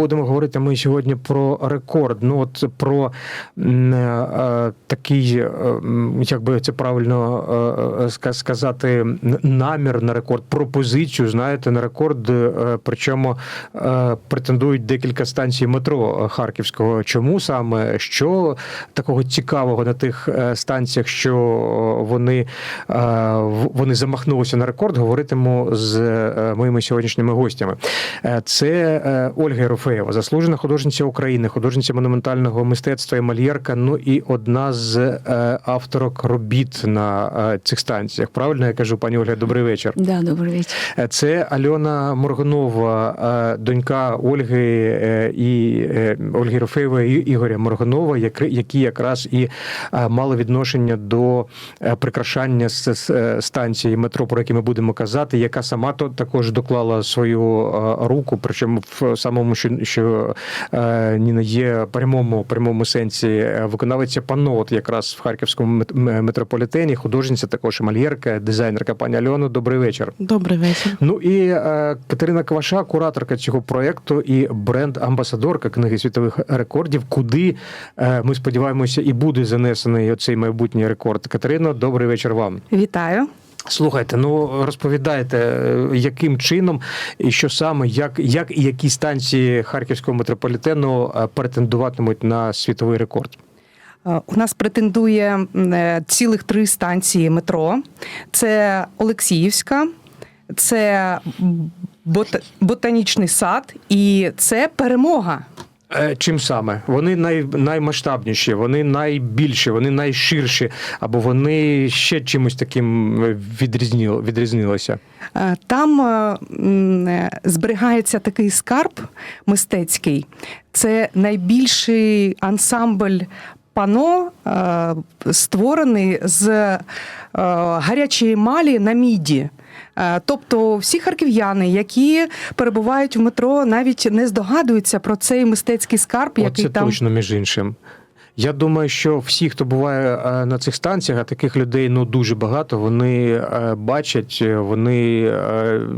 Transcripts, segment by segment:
будемо говорити ми сьогодні про рекорд. Ну от про е, такий, е, як би це правильно е, е, сказати, намір на рекорд, пропозицію, знаєте, на рекорд. е, Причому е, претендують декілька станцій метро Харківського. Чому саме що такого цікавого на тих е, станціях, що вони, е, вони замахнулися на рекорд, говоритиму з е, моїми сьогоднішніми гостями. Е, Це е, Ольга Єрофеєва, заслужена художниця України, художниця монументального мистецтва і мальєрка. Ну і одна з е, авторок робіт на е, цих станціях. Правильно я кажу, пані Ольга, добрий вечір. Да, добрий вечір. Е, Це Альона Моргунова, донька Ольги і Ольги Рофеєвої і Ігоря Моргунова, як- які якраз і мали відношення до прикрашання станції метро, про які ми будемо казати, яка сама то також доклала свою руку, причому в самому що, е, Ніна є прямому прямому сенсі е, виконавиця панно, от якраз в харківському метрополітені, художниця, також мальєрка, дизайнерка. Пані Альоно, добрий вечір. Добрий вечір. Ну і е, Катерина Кваша, кураторка цього проєкту і бренд-амбасадорка книги світових рекордів, куди е, ми сподіваємося, і буде занесений оцей майбутній рекорд. Катерино, добрий вечір вам. Вітаю. Слухайте, ну розповідайте, е, яким чином і що саме, як, як і які станції харківського метрополітену е, претендуватимуть на світовий рекорд. Е, У нас претендує цілих три станції метро: це Олексіївська, це бот- ботанічний сад і це перемога. Е, Чим саме? Вони най, наймасштабніші, вони найбільші, вони найширші, або вони ще чимось таким е, відрізнилися. Е, Там зберігається такий скарб мистецький. Це найбільший ансамбль пано, створений з гарячої емалі на міді. Е, Тобто всі харків'яни, які перебувають в метро, навіть не здогадуються про цей мистецький скарб, який Оце там точно між іншим. Я думаю, що всі, хто буває е, на цих станціях, а таких людей ну дуже багато. Вони е, бачать, е, вони,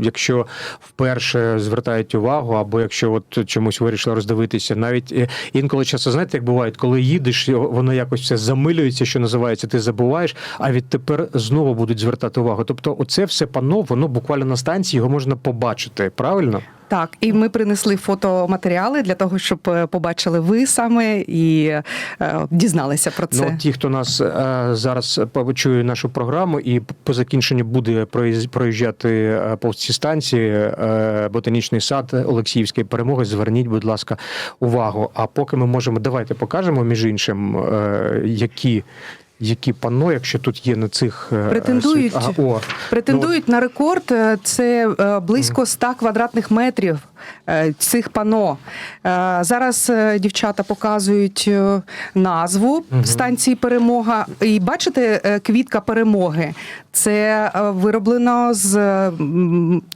якщо вперше звертають увагу, або якщо от чомусь вирішили роздивитися, навіть інколи часто знаєте, як буває, коли їдеш, воно якось все замилюється, що називається, ти забуваєш. А відтепер знову будуть звертати увагу. Тобто, оце все пано, воно буквально на станції його можна побачити. Правильно? Так, і ми принесли фотоматеріали для того, щоб е, побачили ви саме і е, дізналися про це. Ну, ті, хто нас е, зараз почує нашу програму, і по закінченню буде проїжджати е, повз ці станції, е, ботанічний сад Олексіївської перемоги. Зверніть, будь ласка, увагу. А поки ми можемо, давайте покажемо між іншим, е, які. Які панно, якщо тут є на цих е, Претендують. світ- Ага, о, Претендують на рекорд. е, Це е, близько 100 квадратних метрів цих пано. Зараз дівчата показують назву станції Перемога. І бачите, квітка перемоги. Це вироблено з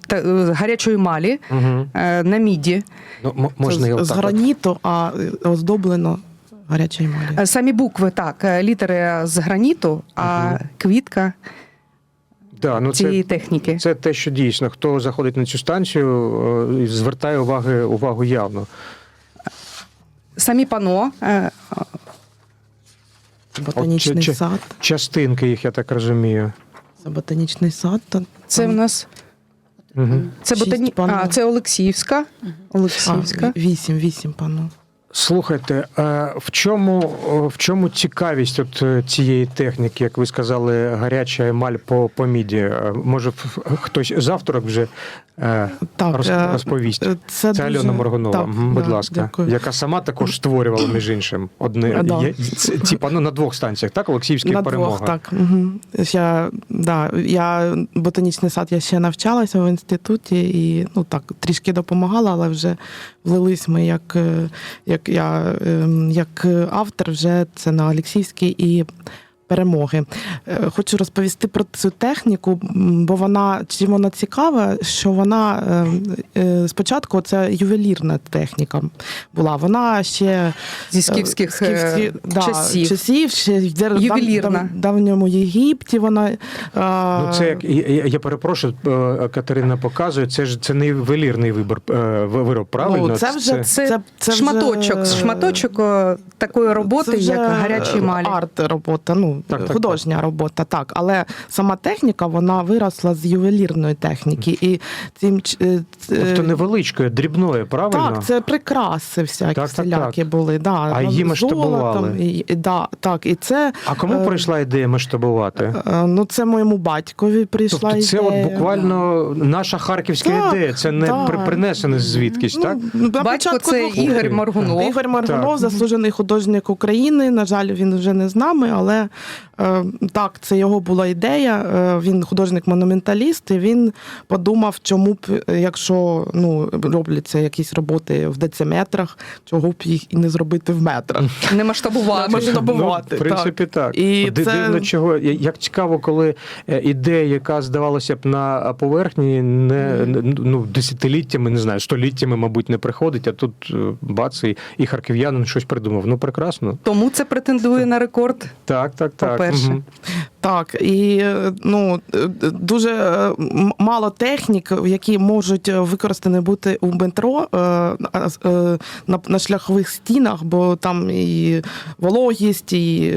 та- гарячої малі угу. на міді. ну, можна його з, з граніту, а оздоблено гарячою емаллю. Е, Самі букви так, е, літери з граніту, а Мгм. квітка Да, ну, це, техніки. це те, що дійсно, хто заходить на цю станцію, е, звертає уваги, увагу явно. Самі пано. е, Ботанічний От чи- сад. Частинки їх, я так розумію. Це ботанічний сад. Та, Це в нас Угу. Це ботані... а, це Олексіївська. Олексіївська. вісім, вісім, пану. Слухайте, в чому, в чому цікавість от е, цієї техніки, як ви сказали, гаряча емаль по, по міді? Е, Може, хтось з авторок вже е, Так, розповість? Це, Це дуже... Альона Моргунова, Так, будь да, ласка, Дякую. яка сама також створювала між іншим одне да. є- ці- ці пано на двох станціях, так? Олексіївська На перемога. двох, так. Угу. Я, да, я ботанічний сад я ще навчалася в інституті і ну так трішки допомагала, але вже влились ми як, як я ем, як автор вже це на Олексійській і перемоги. Е, Хочу розповісти про цю техніку, бо вона чим вона цікава, що вона е, е, спочатку це ювелірна техніка була. Вона ще Зі скіфських Скіфські- да, часів. часів ще в Ювелірна. дав- давньому Єгипті вона. Ну, це як я, я- перепрошую, Катерина показує. Це ж це не ювелірний вибір е, вироб, правильно? Ну, це вже Це, Це- це вже- шматочок, шматочок такої роботи, Це вже як гарячий емалі. Арт-робота, ну, Так, так, художня робота, так. Але сама техніка вона виросла з ювелірної техніки. І цим, ч- е, Тобто невеличкою, дрібною, правильно? Так, це прикраси всякі Так, так, так. були. Да, А ну, її масштабували? І, да, так, і це, А кому Е, прийшла ідея масштабувати? е, ну, це моєму батькові прийшла Тобто це от ідея. буквально наша харківська Так, ідея, це не так. при- принесене звідкись, так? Ну, на Батько початку це двох Ігор. Моргунов. Ігор Маргунов, Так. заслужений художник України. На жаль, він вже не з нами, але е, так, це його була ідея. Е, він художник-монументаліст, і він подумав, чому б, е, якщо ну, робляться якісь роботи в дециметрах, чого б їх і не зробити в метрах. Не масштабувати. масштабувати. Ну, в принципі, так. І Ди- це- Дивно, чого як цікаво, коли е, ідея, яка здавалося б на поверхні, не ну десятиліттями, не знаю, століттями, мабуть, не приходить. А тут е, бац, і, і харків'янин щось придумав. Ну прекрасно. Тому це претендує на рекорд. Так, так, так. По-перше. Мгм. Так, і е, ну е, дуже е, мало технік, які можуть використані бути у метро на, шляхових стінах, бо там і вологість, і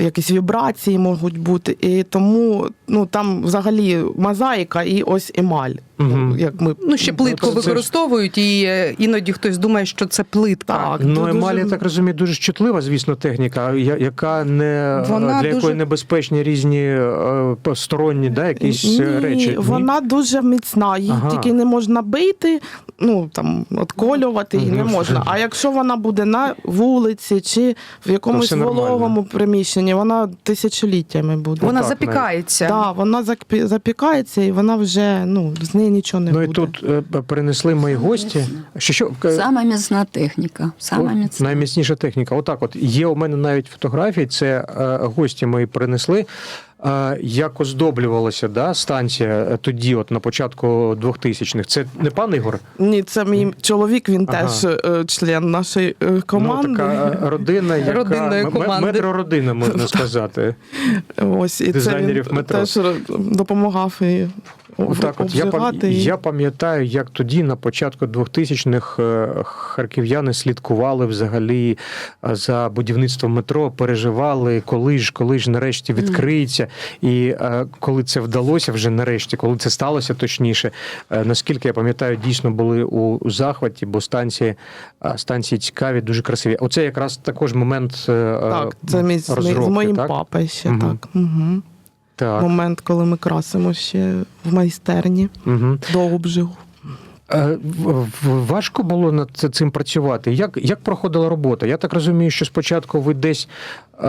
якісь вібрації можуть бути. І тому ну там взагалі мозаїка і ось емаль. Ну, як ми Ну, ще плитку це використовують, і іноді хтось думає, що це плитка. Так, Ну, дуже- емаль, я так розумію, дуже чутлива, звісно, техніка, яка не Вона для якої дуже- небезпечні різні е, сторонні да, якісь е, Ні, речі. Ні? Вона дуже міцна, її Ага. тільки не можна бити, ну там отколювати її не можна. А якщо вона буде на вулиці чи в якомусь вологому приміщенні, вона тисячоліттями буде. Вона так запікається. Да, вона запікається і вона вже ну з неї нічого не Ну і тут е, перенесли мої гості. Що, що е, Сама міцна техніка. Сама От, міцна. Найміцніша техніка. Отак, от є у мене навіть фотографії. Це е, гості мої принесли. Е, як оздоблювалася да, станція е, тоді, от на початку 2000-х. Це не пан Ігор? Ні, це мій чоловік, він Ага. теж е, член нашої команди. Ну, така родина, яка Родинної команди. метрородина, можна сказати. Ось і це дизайнерів він метро. теж допомагав і Отак, от я, я пам'ятаю, як тоді, на початку 2000-х, е, харків'яни слідкували взагалі е, за будівництвом метро, переживали, коли ж, коли ж нарешті відкриється. І е, коли це вдалося вже нарешті, коли це сталося точніше, наскільки я пам'ятаю, дійсно були у, захваті, бо станції, станції цікаві, дуже красиві. Оце якраз також момент Так, це розробки, з моїм так? папою ще Мгм. так. Угу. Так. Момент, коли ми красимо ще в майстерні Угу. до обжигу. Е, Важко було над цим працювати. Як, як проходила робота? Я так розумію, що спочатку ви десь е,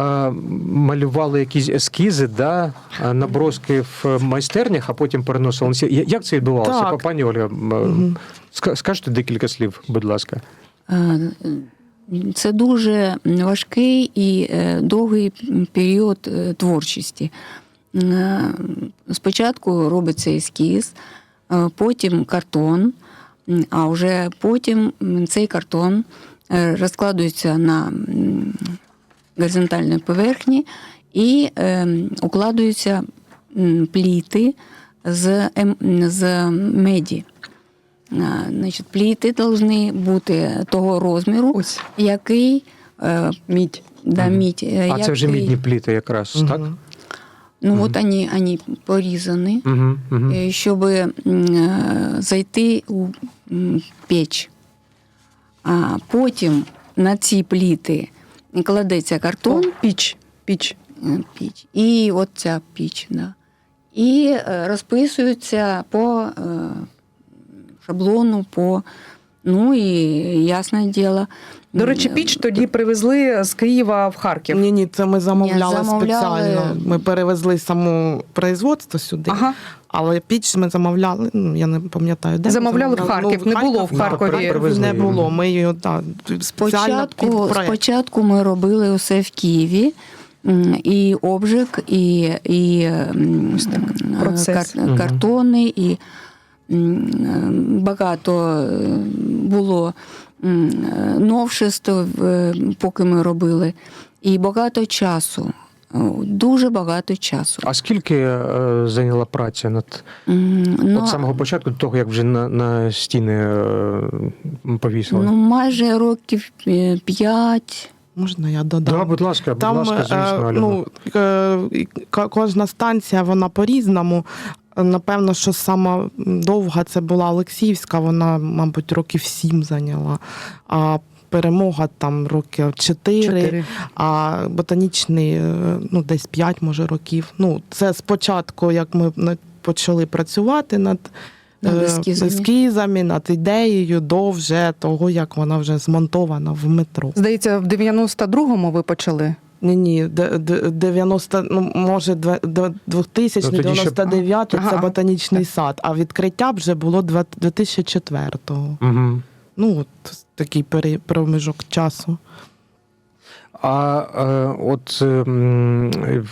малювали якісь ескізи, да, е, наброски в майстернях, а потім переносили. Як це відбувалося? Так. Пані Ольга, м, скажете декілька слів, будь ласка. Це дуже важкий і довгий період творчості. Е, Спочатку робиться ескіз, е, потім картон, а вже потім цей картон е, розкладується на горизонтальній поверхні і укладуються пліти з, ем- з меді. Значить, пліти повинні бути того розміру, Ось який е, мідь. да, мідь, А це вже мідні пліти якраз, так? Ну Мгм. от вони, вони порізані, Угу, угу. щоб е, зайти у печ. А потім на ці пліти кладеться картон, Піч. Піч. е, піч, і от ця піч, да. і розписуються по шаблону, по, ну і ясне діло. До речі, піч тоді привезли з Києва в Харків. Ні, ні, це ми замовляли, Ні, замовляли. спеціально. Ми перевезли саму производство сюди, Ага. але піч ми замовляли. Ну я не пам'ятаю, де ми Замовляли в. Харків, не було в Харкові. Харкові не було. Ми її спеціально під Спочатку, проект. спочатку ми робили усе в Києві, м, і обжиг, і, і м, Процес. кар- картони, і багато е, було е, новшеств, е, поки ми робили, і багато часу. Дуже багато часу. А скільки е, зайняла праця над ну, от самого початку до того, як вже на, на стіни е, повісили? ну, майже років е, п'ять. Можна я додам? да, будь ласка, будь Там ласка, звісно, е, ну, е, кожна станція вона по-різному. Напевно, що сама довга це була Олексіївська, вона, мабуть, років сім зайняла. А перемога там років чотири, а ботанічний е, ну, десь п'ять, може, років. Ну, це спочатку, як ми почали працювати над. Над е, ескізами. ескізами, над ідеєю до вже того, як вона вже змонтована в метро. Здається, в 92-му ви почали. Ні, ні, де- де- 90, ну може, две- две- 2000, Ну, тоді ще- Ага, це ага. ботанічний сад, а відкриття вже було два- 2004-го. Угу. Ну, от такий проміжок часу. А е, от е,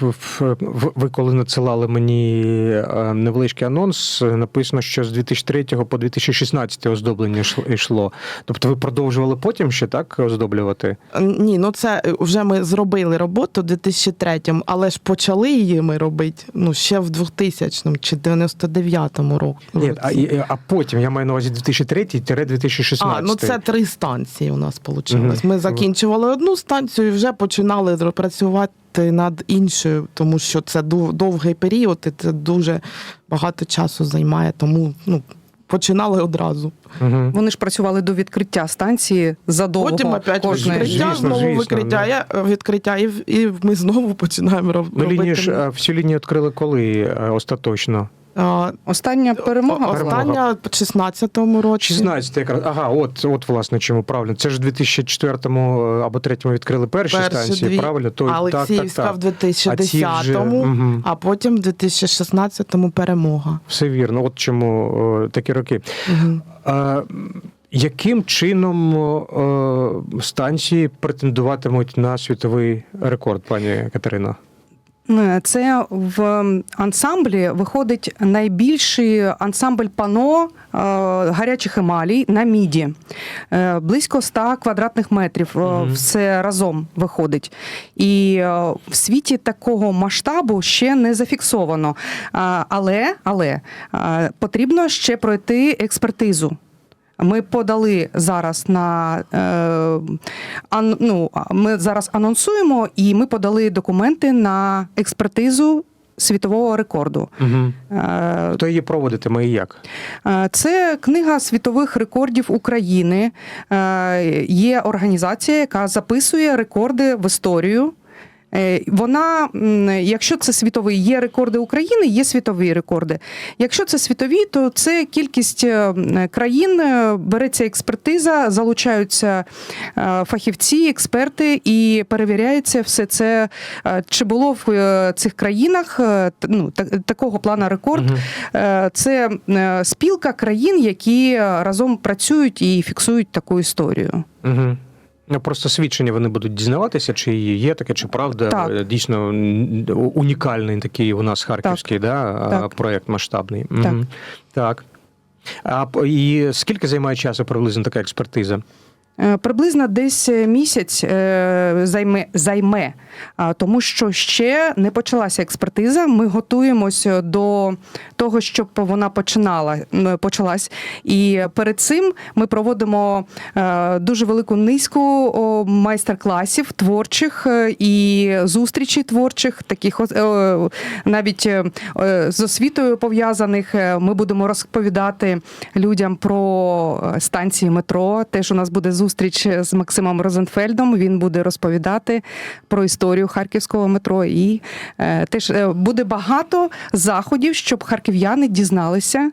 в- ви коли надсилали мені е, невеличкий анонс, е, написано, що з 2003 по 2016 оздоблення йшло-. Тобто ви продовжували потім ще так оздоблювати? Ні, ну це вже ми зробили роботу в 2003-му, але ж почали її ми робити ну, ще в 2000-му чи 99-му році. Ні, а, а потім я маю на увазі 2003-2016. А, ну це три станції у нас вийшло. Ми закінчували одну станцію і вже починали працювати над іншою, тому що це довгий період, і це дуже багато часу займає, тому ну, починали одразу. Угу. Вони ж працювали до відкриття станції задовго. Потім опять кожної. відкриття, Звісно, знову звісно, викриття, я- відкриття, і, в- і ми знову починаємо роб- Ну, лінію ж всю лінію відкрили коли е, остаточно? А, Остання перемога. Остання в 16-му році. 16 якраз. Ага, от, от власне чому правильно. Це ж в 2004 або 2003 відкрили перші, Перші станції, дві. правильно? То, а Олексіївська в 2010-му, Угу. а потім в 2016-му перемога. Все вірно. От чому о, такі роки. Угу. А, яким чином о, станції претендуватимуть на світовий рекорд, пані Катерина? Це в ансамблі виходить найбільший ансамбль пано е, гарячих емалій на міді. Е, Близько 100 квадратних метрів Мгм. все разом виходить. І в світі такого масштабу ще не зафіксовано. Але, але потрібно ще пройти експертизу. Ми подали зараз на е, ну, ми зараз анонсуємо, і ми подали документи на експертизу світового рекорду. Угу. Е, Хто її проводитиме і як? Е, Це книга світових рекордів України. Е, Є організація, яка записує рекорди в історію. Е, Вона, якщо це світовий, є рекорди України, є світові рекорди. Якщо це світові, то це кількість е, країн, е, береться експертиза, залучаються фахівці, експерти, і перевіряється все це, чи було в цих країнах ну, такого плану рекорд. Е, Це спілка країн, які разом працюють і фіксують таку історію. Угу. Ну, просто свідчення вони будуть дізнаватися, чи є таке, чи правда Так. е, дійсно унікальний такий у нас харківський да, Так. проєкт масштабний. Так. Угу. так. А і скільки займає часу приблизно така експертиза? Е, Приблизно десь місяць е, займе, займе, тому що ще не почалася експертиза. Ми готуємося до того, щоб вона починала почалась. І перед цим ми проводимо е, дуже велику низку майстер-класів творчих е, і зустрічей творчих, таких е, навіть е, е, з освітою пов'язаних. Е, Ми будемо розповідати людям про е, станції метро. Теж у нас буде зустріч з Максимом Розенфельдом. Він буде розповідати про історію харківського метро. І е, теж е, буде багато заходів, щоб харків'яни дізналися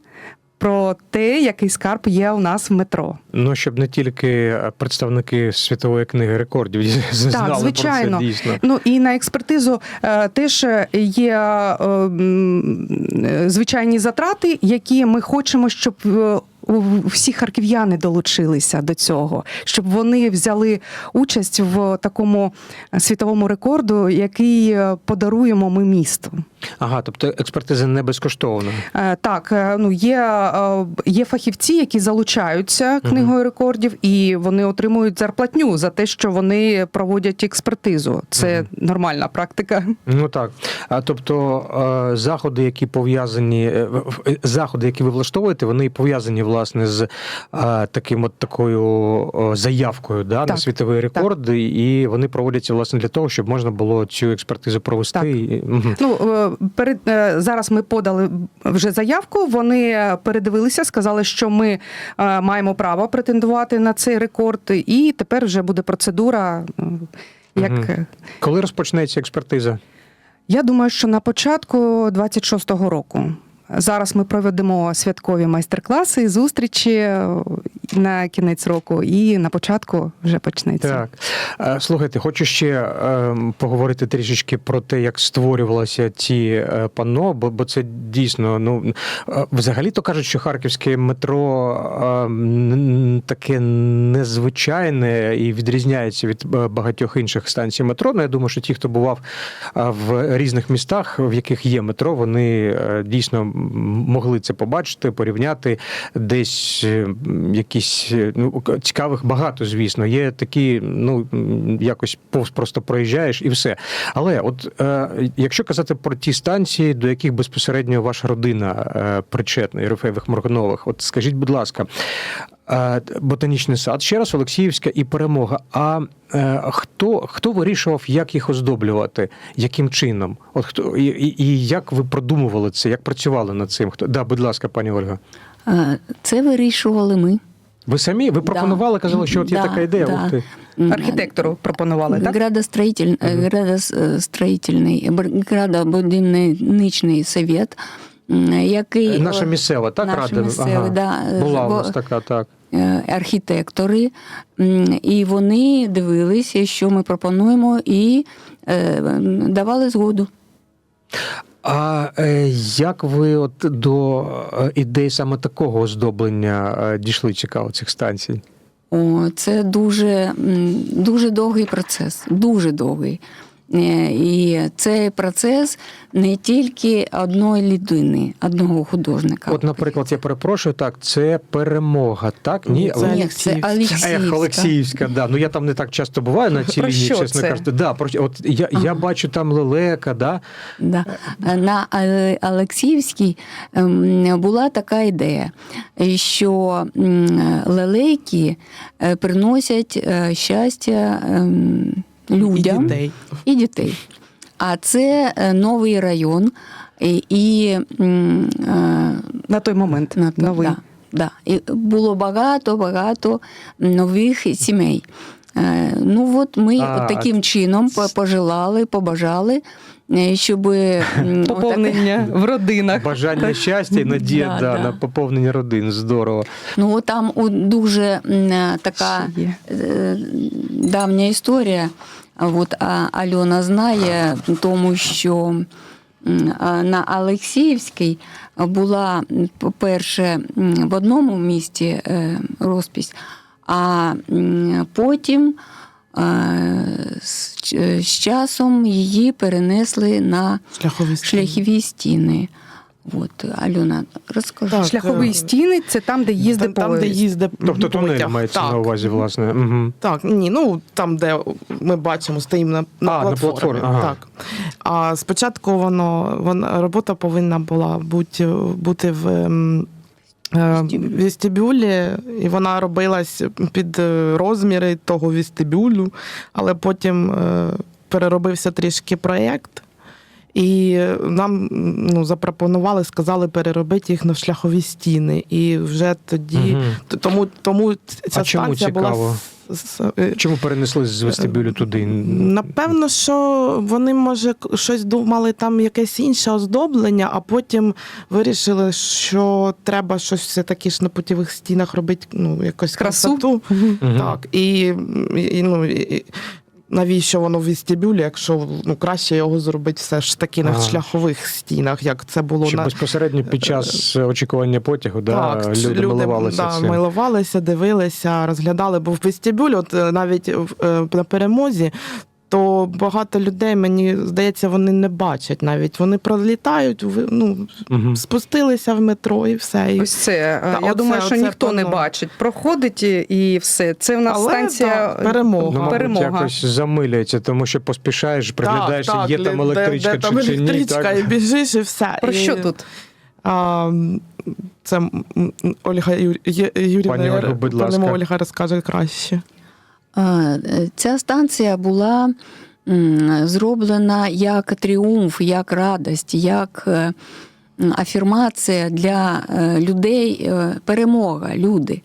про те, який скарб є у нас в метро. Ну, щоб не тільки представники світової книги рекордів знали звичайно. про це дійсно. Ну і на експертизу е, теж є е, е, звичайні затрати, які ми хочемо, щоб всі харків'яни долучилися до цього, щоб вони взяли участь в такому світовому рекорду, який е, подаруємо ми місту. Ага, тобто експертиза не безкоштовна. Е, Так, е, ну є, е, є фахівці, які залучаються книгою рекордів, і вони отримують зарплатню за те, що вони проводять експертизу. Це нормальна практика. Ну так. А тобто заходи, які пов'язані, заходи, які ви влаштовуєте, вони пов'язані власне з таким от такою заявкою да, на Так, світовий рекорд, і вони проводяться власне для того, щоб можна було цю експертизу провести. Так. Мгм. Ну перед е, зараз ми подали вже заявку. Вони передивилися, сказали, що ми е, маємо право претендувати на цей рекорд, і тепер вже буде процедура. е, Як Коли розпочнеться експертиза? я думаю, що на початку 26-го року. Зараз ми проведемо святкові майстер-класи зустрічі на кінець року, і на початку вже почнеться. Так. Е, Слухайте, хочу ще е, поговорити трішечки про те, як створювалося ці е, панно, бо, бо це дійсно, ну е, взагалі-то кажуть, що харківське метро таке незвичайне і відрізняється від багатьох інших станцій метро. Ну, я думаю, що ті, хто бував в різних містах, в яких є метро, вони дійсно могли це побачити, порівняти десь якісь е, ну цікавих багато, звісно. Є такі, ну якось повз просто проїжджаєш і все. Але от е, якщо казати про ті станції, до яких безпосередньо ваша родина е, причетна, Єрофеєвих Моргнових, от скажіть, будь ласка. е, Ботанічний сад, ще раз Олексіївська і перемога. А е, хто, хто вирішував, як їх оздоблювати, яким чином? От хто і, і, і як ви продумували це, як працювали над цим? Хто да, будь ласка, пані Ольга. Е, Це вирішували ми. Ви самі ви пропонували, казали, що от є Да, така ідея. да. Ух ти. Архітектору пропонували, так? Градостроїтель, градостроїтельний, градобудівничний совет, який Наша місцева, так, наша рада? місцева, Ага. да, Була у нас така, так. е, архітектори, і вони дивилися, що ми пропонуємо, і е, давали згоду. А е, як ви от до е, ідей саме такого оздоблення е, дійшли цікаво цих станцій? О, це дуже, дуже довгий процес, дуже довгий. Е, І цей процес не тільки одної людини, одного художника. От, наприклад, я перепрошую, так, це перемога, так? Ні, Це але- Ні, це Олексіївська. Ех, Олексіївська, да. Ну я там не так часто буваю на цій лінії, чесно кажучи. Да, про, от я, я бачу там лелека, да? Да. На Олексіївській ем, була така ідея, що лелейки е, приносять е, щастя ем, людям І дітей. і дітей. А це е, новий район, і, і е, На той момент на той, новий. Да, да. І було багато, багато нових сімей. Е, Ну от ми А, таким чином по- пожелали, побажали, щоб Поповнення в родинах. Бажання щастя і надія Да, да, да. на поповнення родин. Здорово. Ну там у- дуже така е, давня історія. А От а Альона знає, тому що на Олексіївській була, м, по-перше, в одному місті е, розпись, а потім е, з з часом її перенесли на Шляхові стіни. шляхові стіни. От, Альона, розкажи. Так, Шляхові е, стіни це там, де їздить там, там, де їздить Тобто тунель мається так. на увазі, власне. Угу. Так, ні, ну там, де ми бачимо, стоїмо на, на А, на платформі. платформі, ага. Так. А спочатку воно, воно робота повинна була бути, бути в. Е, Вестибюлі, і вона робилась під е, розміри того вестибюлю, але потім е, переробився трішки проєкт, і нам ну, запропонували, сказали переробити їх на шляхові стіни. І вже тоді угу. Тому, тому ця А чому станція цікаво? була. Чому перенесли з вестибюлю туди? Напевно, що вони, може, щось думали, там якесь інше оздоблення, а потім вирішили, що треба щось все-таки ж на путівих стінах робити, ну, якось Красу? красоту. Угу. Так, і, і, ну, і навіщо воно в вестибюлі, якщо ну, краще його зробити все ж таки на Ага. шляхових стінах, як це було Щоб на безпосередньо під час очікування потягу, да, люди, люди, милувалися да, цим. милувалися, дивилися, розглядали, бо в вестибюлі, от е, навіть е, на перемозі. То багато людей, мені здається, вони не бачать навіть. Вони пролітають, ну, Мгм. спустилися в метро і все. І... Ось це. Та, Я оце- думаю, що оце ніхто не бачить. Проходить і- і все. Це в нас Але, станція так, перемога. Ну, мабуть, перемога. якось замиляється, тому що поспішаєш, приглядаєшся, так, є лі- там електричка де, чи, там чи ні. електричка, Так? і біжиш, і все. Про і, що тут? А, це Ольга Юр... Є- Юрівна, Пані будь ласка. Ольга розкаже краще. Е, Ця станція була зроблена як тріумф, як радость, як е, афірмація для е, людей, перемога, люди.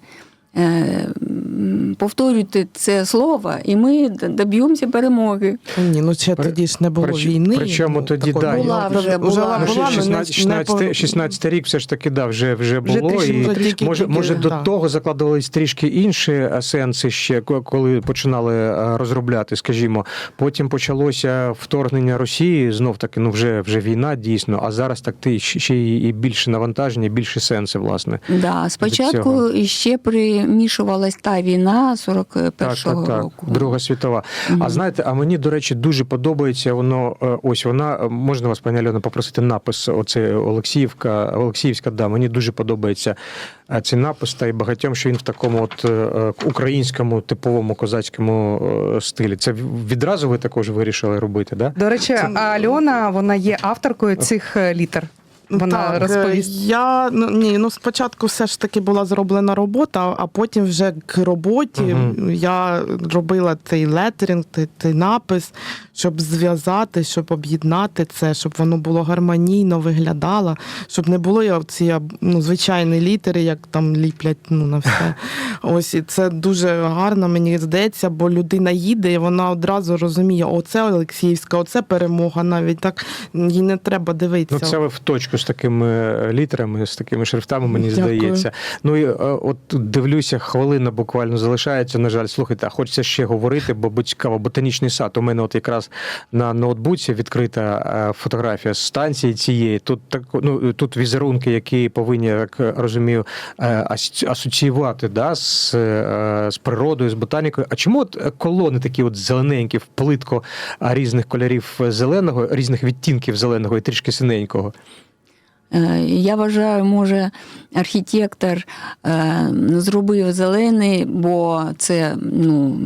Повторюйте це слово, і ми доб'ємося перемоги. Ні, ну При- тоді ж не було прич- війни. причому ну, тоді, да, Була вже, була, була. Ну, була, ще ну, не- 16, 16, 16 рік все ж таки да, вже, вже Вже було. трішки і вже тільки- може, тільки, може до того закладувались трішки інші сенси ще, коли починали е, розробляти, скажімо. Потім почалося вторгнення Росії, знов таки, ну вже, вже війна дійсно, а зараз так ти ще і і більше навантаження, більше сенси, власне. Да, спочатку ще примішувалась та війна Так, 41-го так, так. року. Друга світова. А знаєте, а мені, до речі, дуже подобається воно. е, Ось вона е, можна вас, пані Альона, попросити напис. Оце Олексіївка, Олексіївська, да. Мені дуже подобається е, цей напис, та й багатьом, що він в такому от українському типовому козацькому стилі. Це відразу ви також вирішили робити, да? До речі, Альона вона є авторкою цих літер. Вона так, е, розповість. Я ну ні, ну спочатку все ж таки була зроблена робота, а потім вже к роботі Мгм. я робила цей летеринг, цей, цей напис, щоб зв'язати, щоб об'єднати це, щоб воно було гармонійно виглядало, щоб не було ці ну, звичайні літери, як там ліплять ну, на все. Ось і це дуже гарно, мені здається, бо людина їде і вона одразу розуміє, оце Олексіївська, оце перемога. Навіть так їй не треба дивитися. Ну, це ви в точку з такими е, літерами, з такими шрифтами, мені Дякую. здається. Ну і е, от дивлюся, хвилина буквально залишається. На жаль, слухайте, а хочеться ще говорити, бо, цікаво, ботанічний сад. У мене от якраз на ноутбуці відкрита е, фотографія станції цієї. Тут так, ну тут візерунки, які повинні, як розумію, асоціювати да, з, з природою, з ботанікою. А чому от колони такі от зелененькі, в плитко різних кольорів зеленого, різних відтінків зеленого і трішки синенького? Е, Я вважаю, може, архітектор е, зробив зелений, бо це ну,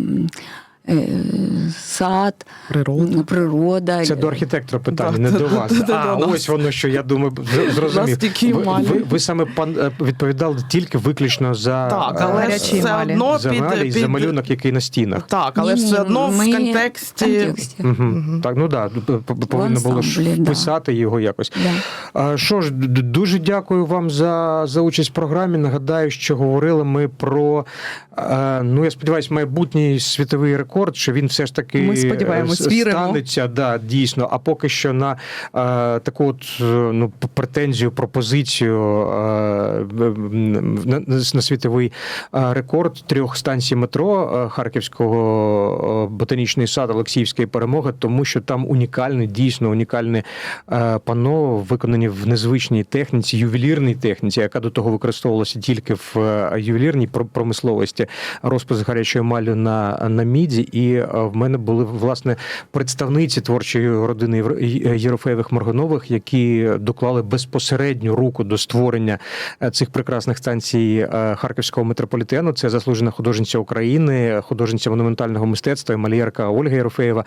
сад, Природа. природа. Це до архітектора питання, Да, не це- до вас. це до А нас. ось воно, що я думаю, зрозумів. Ви, малі. ви, ви саме пан е, відповідали тільки виключно за, Так, е, але все малі. одно за під, малі і за малюнок, який на стінах. Так, але Ні, все одно ми в контексті. контексті. Угу. Так, ну да, повинно було ж ансамблі, да. вписати його якось. Да. А, Що ж, дуже дякую вам за, за участь в програмі. Нагадаю, що говорили ми про е, ну я сподіваюся, майбутній світовий рекорд, що він все ж таки Ми віримо. станеться, да, дійсно. А поки що на е, таку от е, ну, претензію, пропозицію е, на, на світовий е, рекорд трьох станцій метро е, Харківського е, ботанічний сад Олексіївської перемоги, тому що там унікальне, дійсно унікальне е, пано, виконані в незвичній техніці, ювелірній техніці, яка до того використовувалася тільки в е, ювелірній про- промисловості, розпис гарячої емалю на, на міді. І е, в мене були власне представниці творчої родини Євро- Єрофеєвих Морганових, які доклали безпосередню руку до створення е, цих прекрасних станцій е, харківського метрополітену. Це заслужена художниця України, художниця монументального мистецтва, і емальєрка Ольга Єрофеєва.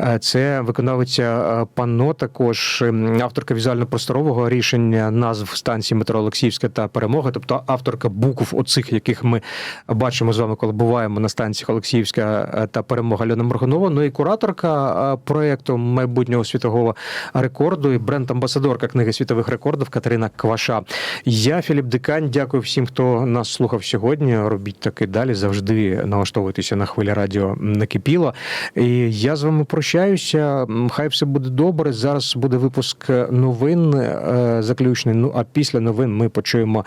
Е, Це виконавиця е, панно, також авторка візуально-просторового рішення назв станції метро Олексіївська та Перемога, тобто авторка букв, оцих, яких ми бачимо з вами, коли буваємо на станціях Олексіївська е, та Перемога Альона Моргунова. Ну і кураторка е, проекту майбутнього світового рекорду і бренд-амбасадорка книги світових рекордів Катерина Кваша. Я Філіп Дикань. Дякую всім, хто нас слухав сьогодні. Робіть так і далі. Завжди налаштовуйтеся на хвилі радіо накипіло. І я з вами прощаюся. Хай все буде добре. Зараз буде випуск новин е, заключний. Ну а після новин ми почуємо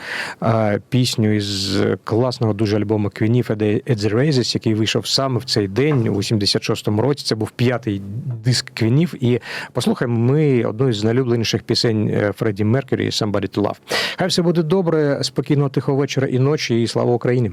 пісню із класного дуже альбому Квінів At який вийшов саме в цей день. у 76-му році. Це був п'ятий диск Квінів. І послухаємо ми одну з найлюбленіших пісень е, Фредді Меркері «Somebody to Love». Хай все буде добре, спокійного тихого вечора і ночі, і слава Україні!